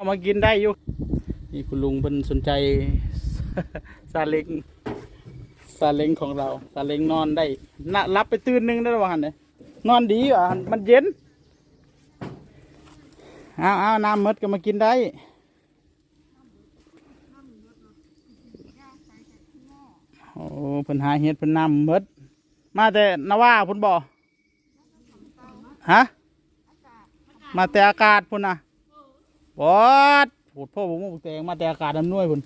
เอามากินได้อยู่ นี่คุณลุงเป็นสนใจซาเล้งซาเล้งของเราซาเล้งนอนได้นะรับไปตื่นหนึงได้หรอวะเนี่ยนอนดีอะมันเย็นเอาเอาน้ำมดก็มากินได้โอ้เพิ่นหาเห็ดเพิ่นน้ำมด มาแต่นว่าพุ่นบ่ฮะมาแต่อากาศพุ่นนะ บอดพูดพ่อผมบอกแตงมาแต่อากาศน้ำนวยพุ่น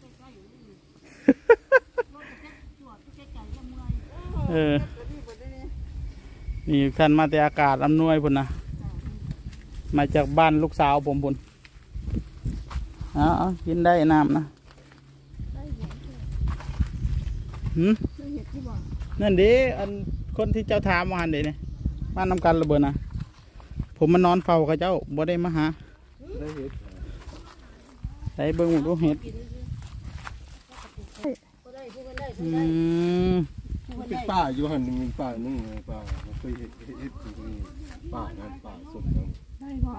เออ นี่ท่านมาแต่อากาศอำนวยพุ่นนะ มาจากบ้านลูกสาวผมพุ่นเอาเอากินได้น้ำนะหืมนั่นดิอันคนที่เจ้าถามมาหันเดเนี่ยมานน้ำกันระเบิดนะ ผมมานอนเฝ้ากับเจ้าบ่ได้มาหา ได้เบิ่งหมดดูเห็ดอืมมันเป็นป่าอยู่หันมีป่าหนึงไงป่ามันเคยเห็ดเห็ดเห็ดอยู่ตรงนี้ป่านั้นป่าสดนั้นได้บ่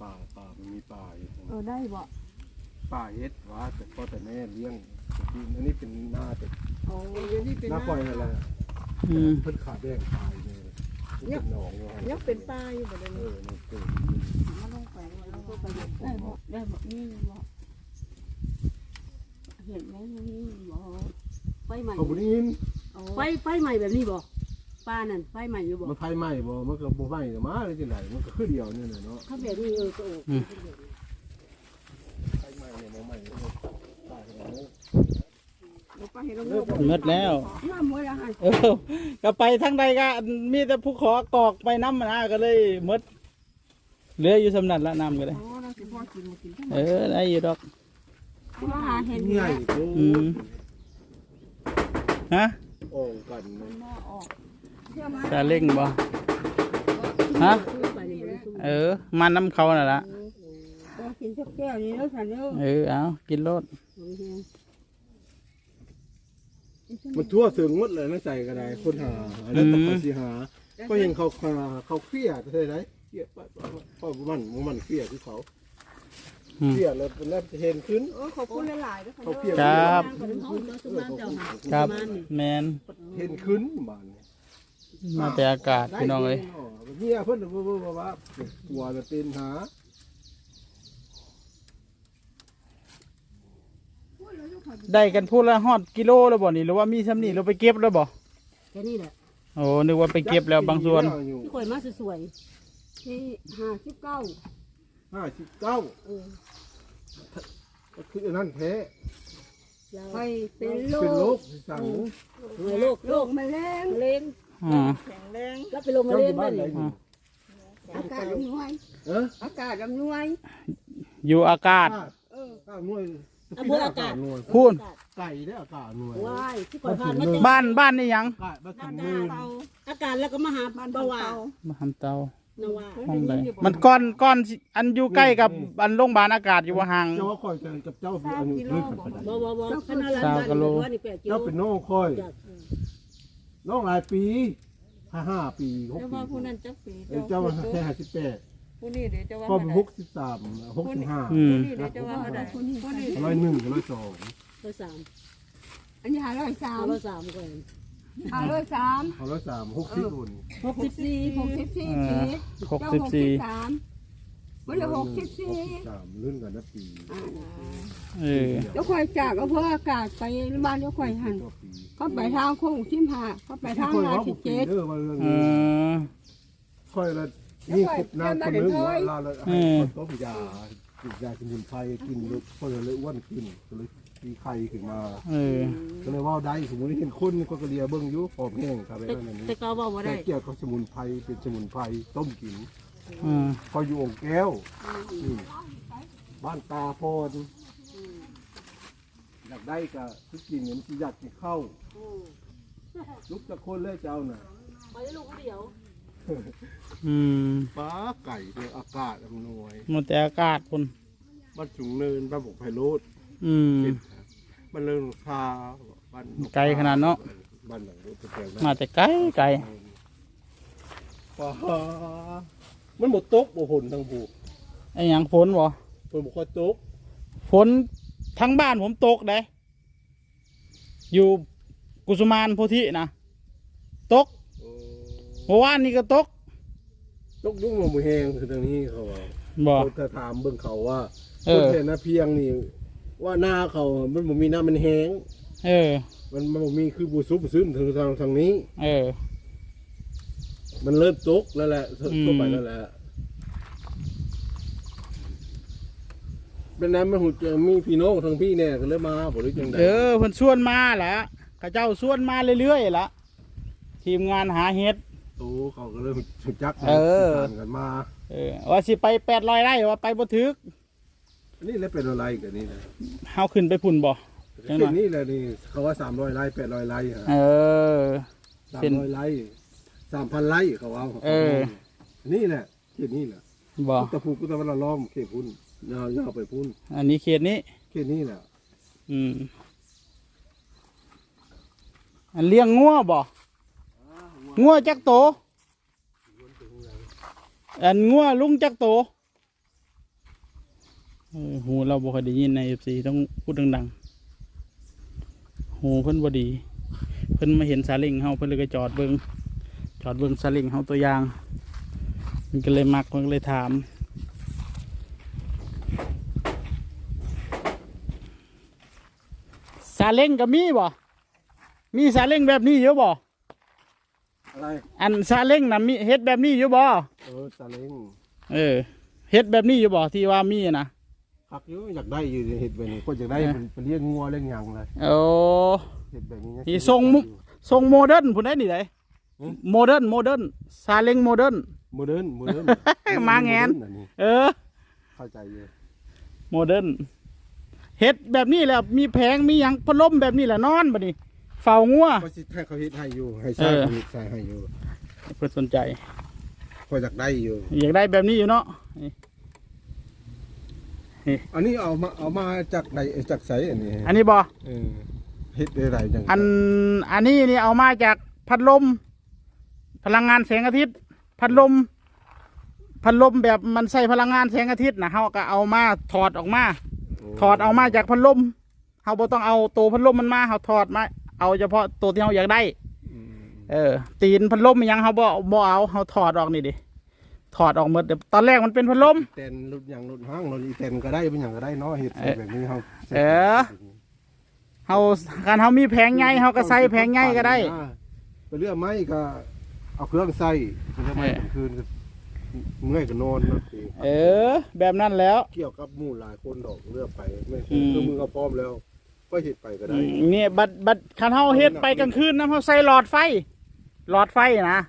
ป่าป่ามันมีป่าอยู่ตรงเอนั้นอได้บ่ป่าเห็ดว่าแต่พ่อแต่แม่เลี้ยงอันนี้เป็นหน้าแต่โอ้ยนี่เป็นหน้าปล่อยอะไรอืมเพิ่นขาแดงตายเลยนี่เป็นหนองอยู่หันยังเป็นปลาอยู่บ่ได้เอนี่อมันเก็ไปได้บ่ได้บ่นี่บ่เห็นไหมนี่บ่ไฟใหม่เขาบุญอินไฟไฟใหม่แบบนี้บ่ปลานั่นไฟใหม่อยู่บ่มันไฟไหม้บ่มันก็บ่ไหม้ก็มาเลยจังไดมันก็คือเดียวนี่แหละเนาะถ้าแบบนี้เออก็โอไฟไหม้เนี่ยบ่ไหม้เนี่ยป่าเห็นไหมไปเมดแล้วก็ไปทางใดก็มีแต่ผู้ขอกอกไปน้ำมานะก็เลยหมด เหลืออยู่สำนักละน้ำก็เลยโอ้เราสิพอกินกินเออได้อยู่ดอกมาหาเห็นใหญ่โตอืมฮะโอ่งกันเลยมาออกเชื่อมาซาเล้งบ่ฮะไปนี่เออ มาน้ำเขาน่ะละก็กินสักแก้วนี้แล้วฉันเด้อเออ เอากินรสมันทั่วถึงหมดเลยนะใส่ก็ได้คนหาอันนั้นต้องเขาสิหา ก็เห็นเขาหาเขาเครียดใช่ไหม เครียดปะปะปะมันมันเครียดที่เขาอืม เครียดแล้วเป็นแรกจะเห็นขึ้นโอ้ขอบคุณหลายๆด้วยค่ะเขาเครียดครับ ขอบคุณทุกบ้านเจ้าค่ะครับแมนเห็นขึ้นบ้านเนี่ยมาแต่อากาศพี่น้องเลยเมียเพิ่นว่าว่าว่ากลัวจะเป็นหาได้กันพูดละฮอดกิโลแล้วบ่นี่หรือว่ามีซ้ำนี่เราไปเก็บแล้วบ่แค่นี้แหละโอ้นึกว่าไปเก็บแล้วบางส่วนที่ข่อยมาสวยๆ ที่ห้าสิบเก้าห้าสิบเก้าเออก็คืออันนั้นแท้ไปเป็นโรเป็นโรคคสั่งโรคโรคมะเร็งมะเร็งอ่าแข็งแรงแล้วไปลงมะเจ้าเร็องยู่บ้านไหนนี่อยู่อากาศอำนวย เอออากาศอำนวยอยู่อากาศเออข้าวหน่วยอะบัวอากาศ หน่วยพูน ไก่ได้อากาศหน่วยว้ายที่ก่อนผ่านมาบ้านบ้านนี่หยัง ไก่บ้านถึอางมืกาอศอากาศแล้วก็มาหาเบาหวานบ้านเตา นว่าห้องใดมันก้อนก้อนสิอันอยู่ใกล้กับอันโรงพยาบาลอากาศอยู่ว่าห่าง เจ้าว่าคอยกันกับเจ้าเป็นอันนี้เรื่องกันปานใดบ่บ่บ่ขนาดร้านบ้านว่านี่แปดกิโลเจ้าเป็นน้องคอยน้องหลายปีห้าห้าปีหกเจ้าปีว่าผู้นั้นจักปีเอ้ยเจ้าว่าแค่ห้าสิบแปดผู้นี้เดี๋ยวเจ้าว่าก็เท่าใดหกสิบสามหกสิบห้าอืมผู้นี้เดี๋ยวเจ้าว่าเท่าใดผู้นี้ร้อยหนึ่งร้อยสองร้อยสามอันนี้หาร้อยสามร้อยสามก่อน หาร้อยสามร้อยสามหกสิบคนหกสิบสี่หกสิบสี่เอปีอหกสิบสี่สามวันละหกสิบสี่สามลื่นกันนะปีเออเดี๋ยวค่อยจากอำเภออากาศไปบ้านเดี๋ยวค่อยหันต่อปีก็ไปทางโค้งชิมหาก็ไปทางราชิเจ็ดเด้อว่าเรื่องเอนี้อค่อยละนี่ครบนานคนนึงว่าลาละให้คนต้มยากินยาสมุนไพรกินแล้วคนเลยอ้วนขึ้นก็เลย มีไข้ขึ้นมา เออ ก็เลยว่าได้สมมติเห็นคนก็กระเลียเบิ้งอยู่หอมแห้งครับไอ้นั่นนี่แต่ก็บอกว่าแต่ได้ เกี่ยวกับสมุนไพรเป็นสมุนไพรต้มกินอืมพออยู่องค์แก้วนี่บ้านตาโพนอยากได้ก็ทุกกินเนี่ยมันสิอยากกินข้าวลุกจะคนเลยเจ้าน่ะไปลูกเดียว อืมป้าไก่เดียวอากาศอำนวยหมดแต่อากาศพุ่นบ้านสูงเนินบ้านบกไพโรดอืม บ้านเลิงคาบ้านไกลขนาดเนาะ บ้านหลังรถตะแกรงมาแต่ไกลไกลป้ามันหมดตกบ่หนทั้งผูไอ้หยังฝนบ่เพิ่นบ่ค่อยตกฝนทั้งบ้านผมตกเด้อยู่กุสุมานโพธินะตกโอ้เมื่อวานนี้ก็ตกตกยุ่งบ่แห้งคือทางนี้เขาว่าบ่ เขาจะถามเบิ่งเขาว่าเอคนอเห็นนะเพียงนี่ ว่าหน้าเขามันบ่มีน้ำมันแห้ง เออ มันมันบ่มีคือบ่ซุบซึมถึงทางทางนี้ เออ มันเริ่มตกแล้วแหละอืม ทั่วไปนั่นแหละเป็นนั้นมันหูจะมีพี่น้องทางพี่แน่ก็เลยมาบ่รู้จังไดเออเพิ่นชวนมาแหละข้าเจ้าชวนมาเรื่อยๆละทีมงานหาเห็ดโอ้เขาก็เลยรู้จักเออสื่สารกันมา เออว่าสิไปแปดร้อยไร่ว่าไปบ่ถึก อันนี่แล้วเป็นอะไรกันนี่นะเฮาขึ้นไปพุ่นบ่จังหวะเส้นนี้แหละนี่เขาว่า300ไร่800ไร่ฮะเออเส้น300ไร่3,000ไร่เขาเอาเออ นี่แหละเขตนี้แหละบ่ตะพูกุตะวันละล้อมเขตพุ่นยาวยาวไปพุ่นอันนี้เขตนี้ เขตนี้แหละ อืม อันเลี้ยงงัวบ่งัวจักโต อันงัวลุงจักโตเออ หูเราบ่ค่อยได้ยินใน FC ต้องพูดดังๆหูเพิ่นบ่ดี เพิ่นมาเห็นซาเล้งเฮาเพิ่นเลยก็จอดเบิ่งจอดเบิ่งซาเล้งเฮาตัวอย่าง มันก็เลยมักมันก็เลยถามซาเล้งก็มีบ่ มีซาเล้งแบบนี้อยู่บ่ อะไร อันซาเล้งน่ะมีเฮ็ดแบบนี้อยู่บ่ เออซาเล้งเออเฮ็ดแบบนี้อยู่บ่ที่ว่ามีนะ คักอยู่อยากได้อยู่เห็ดแบบนี้คนอยากได้เออเป็นเป็นเลี้ยงงัวเลี้ยงหยังเลยโอ้เห็ดแบบนี้ที่ทรงมุก ทรงโมเดิร์นพุ่นได้นี่ไดหืมโมเดิร์นโมเดิร์นซาเล้งโมเดิร์น โมเดิร์นโมเดิร์นมาแงน โมเดิร์อัเออ เข้าใจอยู่โมเดิร์นเฮ็ดแบบนี้แหละมีแผงมีหยังพัดลมแบบนี้แหละนอนบัดนี้เฝ้างัว ก็สิให้เขาเฮ็ดให้อยู่ให้สร้างเออเขาเฮ็ดใส่ให้อยู่เพิ่นสนใจพออยากได้อยู่ อยากได้แบบนี้อยู่เนาะ อันนี้เอามาเอามาจากไหนจากไสอันนี้อันนี้บ่เออเฮ็ดได้หลายจังอันอันนี้นี่เอามาจากพัดลม พลังงานแสงอาทิตย์ พัดลม พัดลมแบบมันใส่พลังงานแสงอาทิตย์นะเฮาก็เอามาถอดออกมา ถอดเอามาจากพัดลมเฮาบ่ต้องเอาตัวพัดลมมันมาเฮาถอดมา เอาเฉพาะตัวที่เฮาอยากได้อืมเออ ตีนพัดลมอิหยังเฮาบ่บ่เอาเฮาถอดออกนี่ดิ ถอดออกหมดเดี๋ยวตอนแรกมันเป็นพัดลม เต้นรถหยังรถห้างรถอีเต้นก็ได้เป็นหยังก็ได้เนาะเฮ็ดใส่แบบนี้เฮาเออ เฮาการเฮามีแผงใหญ่เฮาก็ใส่แผงใหญ่ก็ได้ ไปเรื่องไม้ก็เอาเครื่องใส่ไปเรื่องไม้กลางคืนก็เมื่อยก็นอนเนาะเออ แบบนั้นแล้ว เกี่ยวกับหมู่หลายคนดอกเลือกไปไม่อืม คือมือเอาพร้อมแล้ว ก็เฮ็ดไปก็อืได้มเนี่ยบัดบัดคันเฮาเฮ็ดไปกลางคืนนะเฮาใส่หลอดไฟ หลอดไฟนะ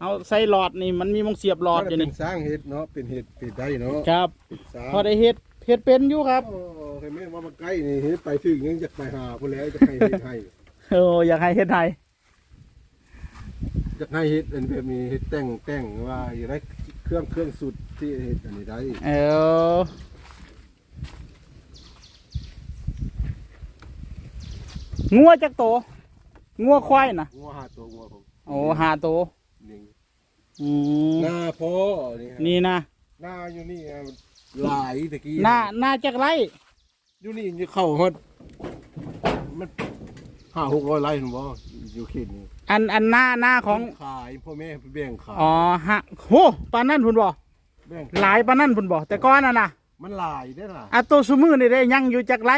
เฮาใส่หลอดนี่มันมีมงเสียบหลอดอยู่เป็นี่นสร้างเฮ็ดเนาะเป็นเฮ็ดเป็ดได้เนาะครับสร้างพอได้เฮ็ดเฮ็ดเป็นอยู่ครับโอ้เห็นไหมว่ามันใกล้นี่เฮ็ดไปถึงยังจะไปหาพุ่นแล้วจะให้เฮ็ดให้โอ้อยากให้เฮ็ดไทยจะให้เฮ็ดอันแบบนี้เฮ็ดแต่งแต่งว่าอยากได้เครื่องเครื่องสุดที่เฮ็ดอันนี้ได้เอองัวจักโตงัวควายนะงัวหาตัวงัวผมโอ้หาโตนี่ อืมหน้าพ่อนี่ฮะนี่นะหน้าอยู่นี่ฮะหลายตะกี้หน้าหน้าจักไรอยู่นี่จะเข้าฮอดมันห้าหกร้อยไร่หนูบ่อยู่เขตนี้อันอันหน้าหน้าของ ขายพ่อแม่ไปแบ่งขายอ๋อฮะโหปานนั่นพุ่นบ่แบ่งหลายปานนั่นพุ่นบ่แต่ก้อนน่ะนะมันหลายได้อล่ะอะตัวซุมือนี่ได้ยังอยู่จักไร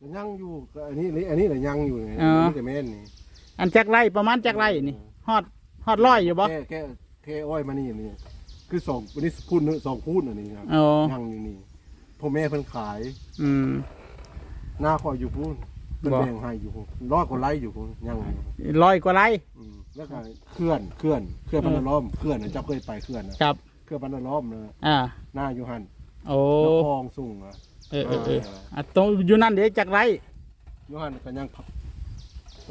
มันยังอยู่ก็อันนี้นี่อันนี้น่ะยังอยู่นี่อ๋อนี่แต่แม่นนี่อันจักไรประมาณจักไรนี่ฮอดฮอดร้อยอยู่บ่แค่แค่ แค่อ้อยมานี่นี่คือสองอันนี้พูดสองพูดอันนี้ครับอ๋อยังอยู่นี่พ่อแม่เพิ่นขายอืม หน้าคอยอยู่พูดเพิ่นบ่ แบ่งให้อยู่พูดร้อยกว่าไร่อยู่พูดยังอยู่ร้อยกว่าไรอืมแล้วก็เคลื่อนเคลื่อนเคลื่อนพันธุ์ล้อมเคลื่อนนะเจ้าเคยไปเคลื่อนนะครับ เคลื่อนพันธุ์ล้อมนะอ่า หน้าอยู่หันโอ้ แล้วคลองสูงอะเออเออเอออะตรงอยู่นั่นเดี๋ยวจักไรอยู่หันก็ยัง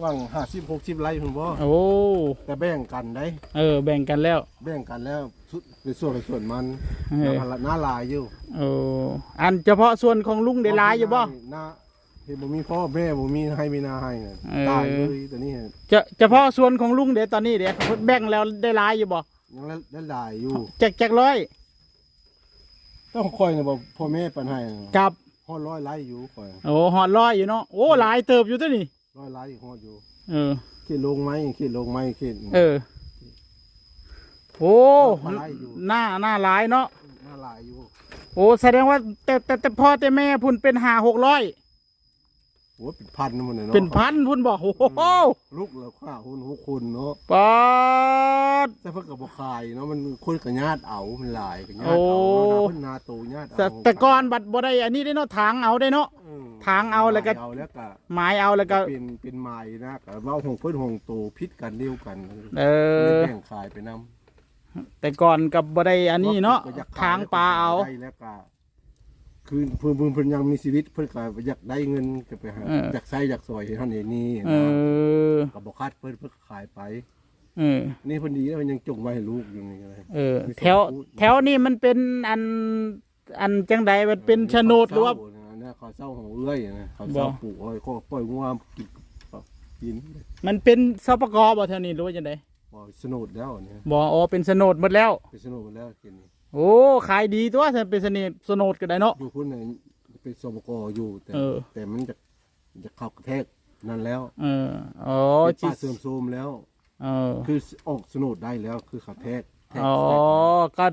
ว่างห้าสิบหกสิบไร่คุณบ่โอ้แต่แบ่งกันได้ เออ แบ่งกันแล้ว แบ่งกันแล้วสุดเป็นส่วนเป็นส่วนมันเออแล้วหน้าลายอยู่โอ้อันเฉพาะส่วนของลุงได้หลายอยู่บ่ หน้าเห็นบ่มีพ่อแม่บ่มีให้มีนาให้น่ะเออ ตายเลยแต่นี่จะเฉพาะส่วนของลุงเดี๋ยวตอนนี้เดี๋ยวแบ่งแล้วได้หลายอยู่บ่ยังได้หลายอยู่ จักจักร้อยต้องคอยนะบอกพ่อแม่ปันให้กับฮอดร้อยไร่อยู่คอย โอ้หอดร้อยอยู่เนาะโอ้หลายเติบอยู่ตัวนี่ ร้อยไร่ฮอดอยู่ เออเขีดลงไม้เขีดลงไม้เขีด เออ โอ้หลายอยู่ หน้าหน้าหลายเนาะน่าหลายอยู่โอ้แสดงว่าแต่แต่แต่พ่อแต่แม่พุ่นเป็นหาหกร้อยโอ้เป็นพันนะมันเนาะเป็นพันพุ่นบอกโอ้โหลูกเหลือข้าหุ่นหกคนเนาะปอด แต่เพิ่นก็บ่ขายเนาะมันคนกับญาติเอามันหลายกับญาโอ้ติเอาเนาะเพิ่นนาโตญาติแต่เอาแต่ก่อนบัดบ่ได้อันนี้ได้เนาะทางเอาได้เนาะ อืม ทางเอาแล้วก็เอาแล้วก็หมายเอาแล้วก็ เป็นเป็นไม้นะก็เว้าของเพิ่นของโตพิษกันเดียวกันเอเลยอแบ่งขายไปนํแต่ก่อนกับบ่ได้อันนี้เนาะก็อยกขยทางปลาเอา ได้แล้วก็คือเพิ่นเพิ่นเพิ่นยังมีชีวิตเพิ่นก็อยากได้เงินก็ไปหาอยากใช้อยากซอยเฮ็ดเท่านี้นี่เอนะอก็บ่คัดเพิ่นเพิ่นก็ขายไป เออนี่เพิ่นดีแล้วมันยังจงไว้ให้ลูกอยู่นี่ก็เลย เออ แถวแถวนี้มันเป็นอันอันจังใดมันเป็นโฉนดหรือว่าเนี่ยเขาเศร้าของเอื้อยนะเขาเศร้าปลูกอ้อยก็ปล่อยงัวกินกินมันเป็นสปกบ่แถวนี้หรู้ว่าจังไดบ่สนุดแล้วเนี่ยบ่อ๋อเป็นโฉนดหมดแล้ว เป็นสนุดแล้วกินนี่โอ้ขายดีตัวถ้าเป็นโฉนดโฉนดก็ได้เนาะอยู่พุ่นเนี่ยเป็นสมกอยู่แต่เออแต่มันจะจะเข้ากระแทกนั่นแล้ว เอออ๋อเป็นจิป่าเสื่อมโทรมแล้ว เออ คือออกสนุดได้แล้วคือเขาแทกแทก อ๋อแทกก็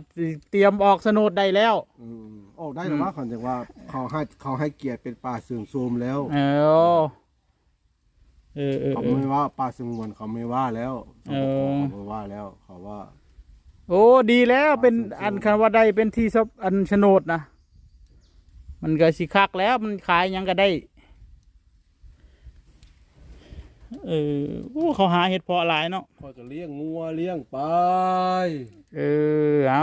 เตรียมออกโฉนดได้แล้ว อืมออกได้หรือว่าเขาจะว่าเขาให้เขาให้เกียรติเป็นป่าเสื่อมโทรมแล้วเออเออเออเขาเออไม่ว่าป่าสงวนเขาไม่ว่าแล้วสเอปกอเขาไม่ว่าแล้ว เขาว่า โอ้ดีแล้วเป็นป่าสงวนอันคันว่าได้เป็นที่ซบอันโฉนดนะมันก็สิคักแล้วมันขายหยังก็ได้ เออโอ้เขาหาเห็ดเพาะหลายเนาะ คอยจะเลี้ยงงัวเลี้ยงไป เออ เอา